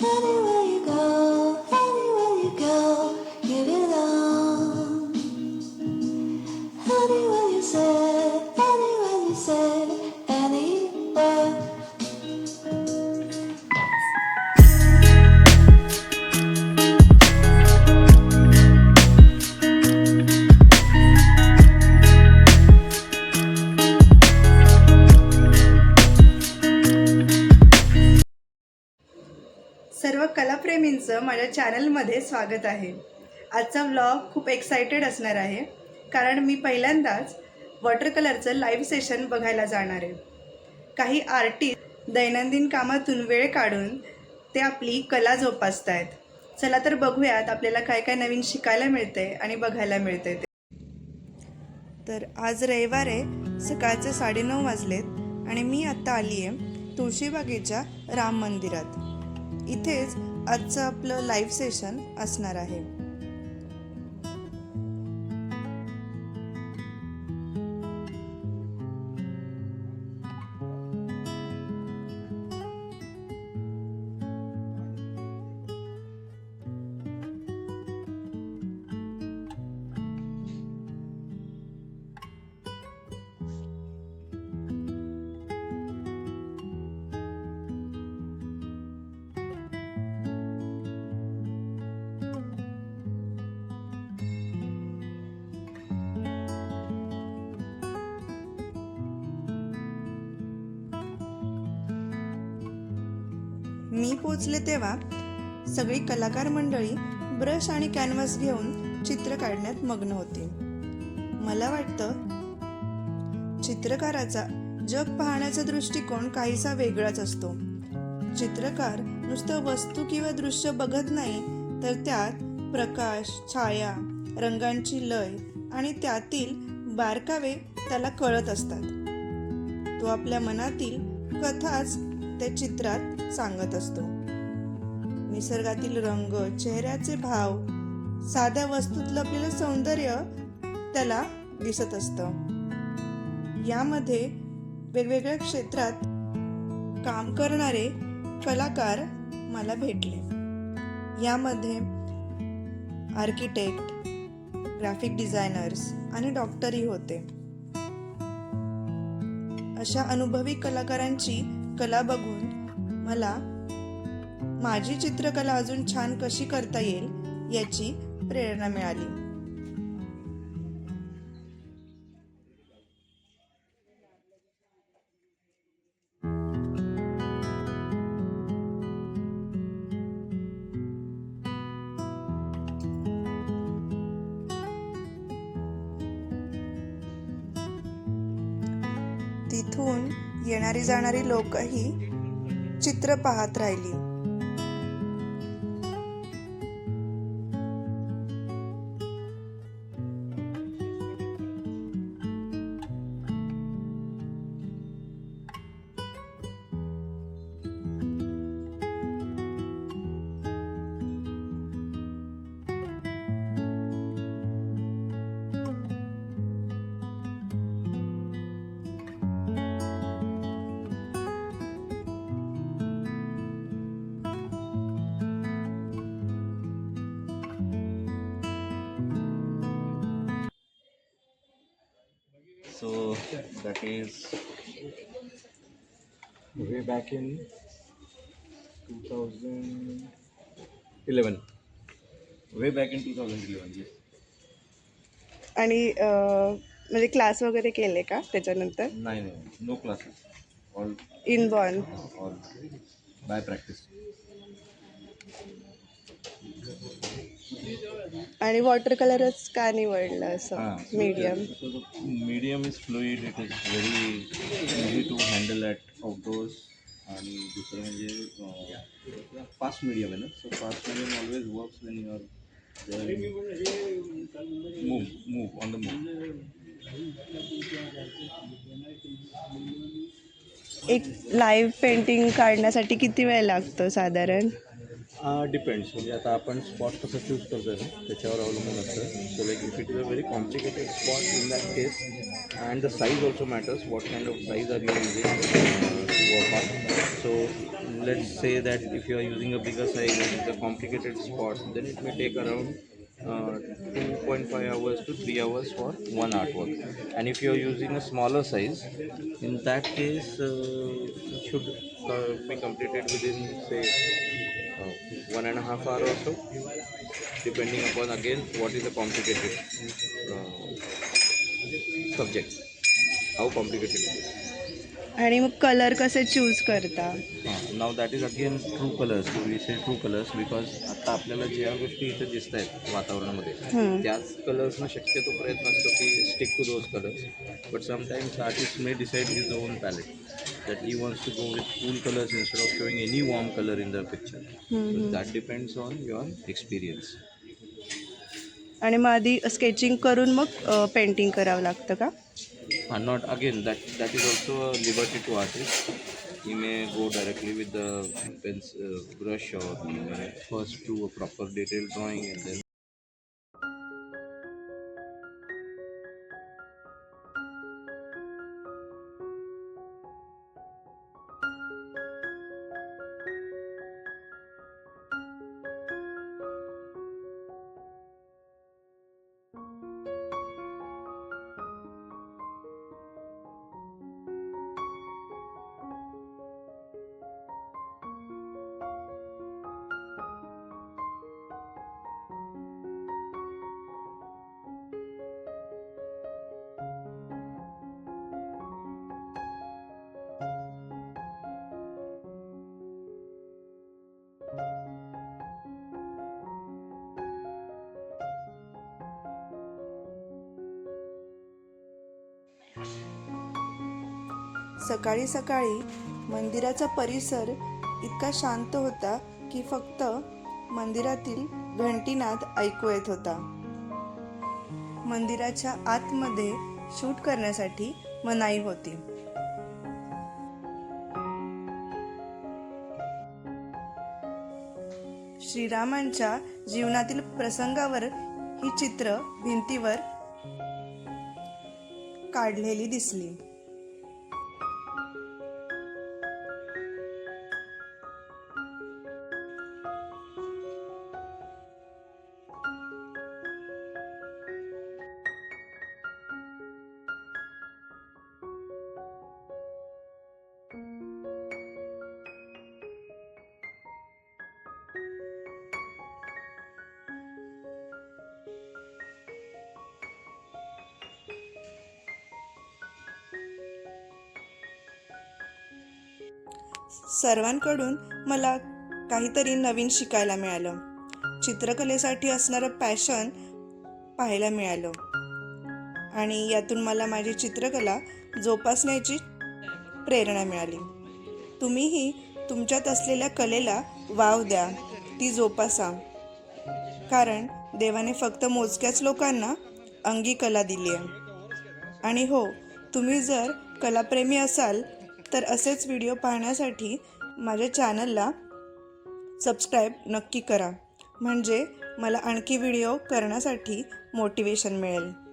Hello. तुमचं माझ्या चॅनलमध्ये स्वागत आहे. आजचा व्लॉग खूप एक्सायटेड असणार आहे कारण मी पहिल्यांदाच वॉटर कलरचं लाईव्ह सेशन बघायला जाणार आहे. काही आर्टिस्ट दैनंदिन कामातून वेळ काढून ते आपली कला जोपासत आहेत चला तर बघूयात आपल्याला काय काय नवीन शिकायला मिळते आणि बघायला मिळते ते. तर आज रविवार आहे सकाळचे साडेनऊ वाजलेत आणि मी आत्ता आली आहे तुळशीबागेच्या राम मंदिरात. इथेच आजचं आपलं लाईव्ह सेशन असणार आहे. मी पोचले तेव्हा सगळी कलाकार मंडळी ब्रश आणि कॅनव्हास घेऊन चित्र काढण्यात मग्न होती. मला वाटतं चित्रकाराचा जग पाहण्याचा दृष्टिकोन काहीसा वेगळाच असतो. चित्रकार नुसतं वस्तू किंवा दृश्य बघत नाही तर त्यात प्रकाश छाया रंगांची लय आणि त्यातील बारकावे त्याला कळत असतात. तो आपल्या मनातील कथाच त्या चित्रात सांगत असतो. निसर्गातील रंग चेहऱ्याचे भाव साध्या वस्तूत लपलेलं सौंदर्य त्याला दिसत असतं. यामध्ये वेगवेगळ्या क्षेत्रात काम करणारे कलाकार मला भेटले. यामध्ये आर्किटेक्ट ग्राफिक डिझायनर्स आणि डॉक्टरही होते. अशा अनुभवी कलाकारांची कला बघून मला माझी चित्रकला अजून छान कशी करता येईल याची प्रेरणा मिळाली. तिथून येणारी जाणारी लोकही चित्र पाहत राहिली. So that is way back in 2011. way back in 2011. Yes. आणि अं, म्हणजे क्लास वगैरे केले का त्याच्यानंतर Nine. No classes. All inborn all by practice. आणि वॉटर कलरच का निवडलं असं medium medium is fluid. It is very easy to handle at outdoors. आणि दुसरं म्हणजे फास्ट मीडियम आहे ना so fast medium always works when you are move move on the move एक लाईव्ह पेंटिंग काढण्यासाठी किती वेळ लागतो साधारण डिपेंड्स म्हणजे आता आपण स्पॉट कसं चूज करतो ना त्याच्यावर अवलंबून असतं. So like if it is a very complicated spot in that case and the size also matters what kind of size are you using so let say that if you are using a bigger size it is a complicated spot then it may take around two point five hours two three hours for one art work and if you are using a smaller size in that case should be completed within say one and a half hour or so depending upon again what is the complicated uh, subject. How complicated it is. आणि मग colour कसे choose करता? नाव that is again true colours we say true colours because आता आपल्याला ज्या गोष्टी इथे दिसत आहेत वातावरणामध्ये. त्याच कलर्सनं शक्यतो प्रयत्न असतो की stick to those colours but sometimes artist may decide his own palette that he wants to go with cool colours instead of showing any warm colour in the picture that depends on your experience आणि मग आधी sketching करून मग painting करावं लागतं का Uh, not again that that is also a liberty to artist. He may go directly with the pens, uh, brush or he may first do a proper detailed drawing and then सकाळी सकाळी मंदिराचा परिसर इतका शांत होता की फक्त मंदिरातील घंटीनाद ऐकू येत होता. मंदिराच्या आतमध्ये शूट करण्यासाठी मनाई होती. श्रीरामांच्या जीवनातील प्रसंगावर ही चित्र भिंतीवर काढलेली दिसली. सर्वांकडून मला काहीतरी नवीन शिकायला मिळालं. चित्रकलेसाठी असणारं पॅशन पाहायला मिळालं. आणि यातून मला माझी चित्रकला जोपासण्याची प्रेरणा मिळाली. तुम्हीही तुमच्यात असलेल्या कलेला वाव द्या. ती जोपासा. कारण देवाने फक्त मोजक्याच लोकांना अंगी कला दिली आहे आणि हो तुम्ही जर कलाप्रेमी असाल तर असेच व्हिडिओ पाहण्यासाठी माझ्या चॅनलला सबस्क्राईब नक्की करा. म्हणजे मला आणखी व्हिडिओ करण्यासाठी मोटिवेशन मिळेल.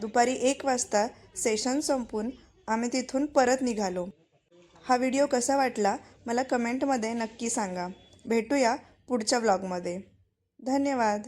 दुपारी एक वाजता सेशन संपून आम्ही तिथून परत निघालो. हा व्हिडिओ कसा वाटला मला कमेंटमध्ये नक्की सांगा. भेटूया पुढच्या व्लॉगमध्ये धन्यवाद.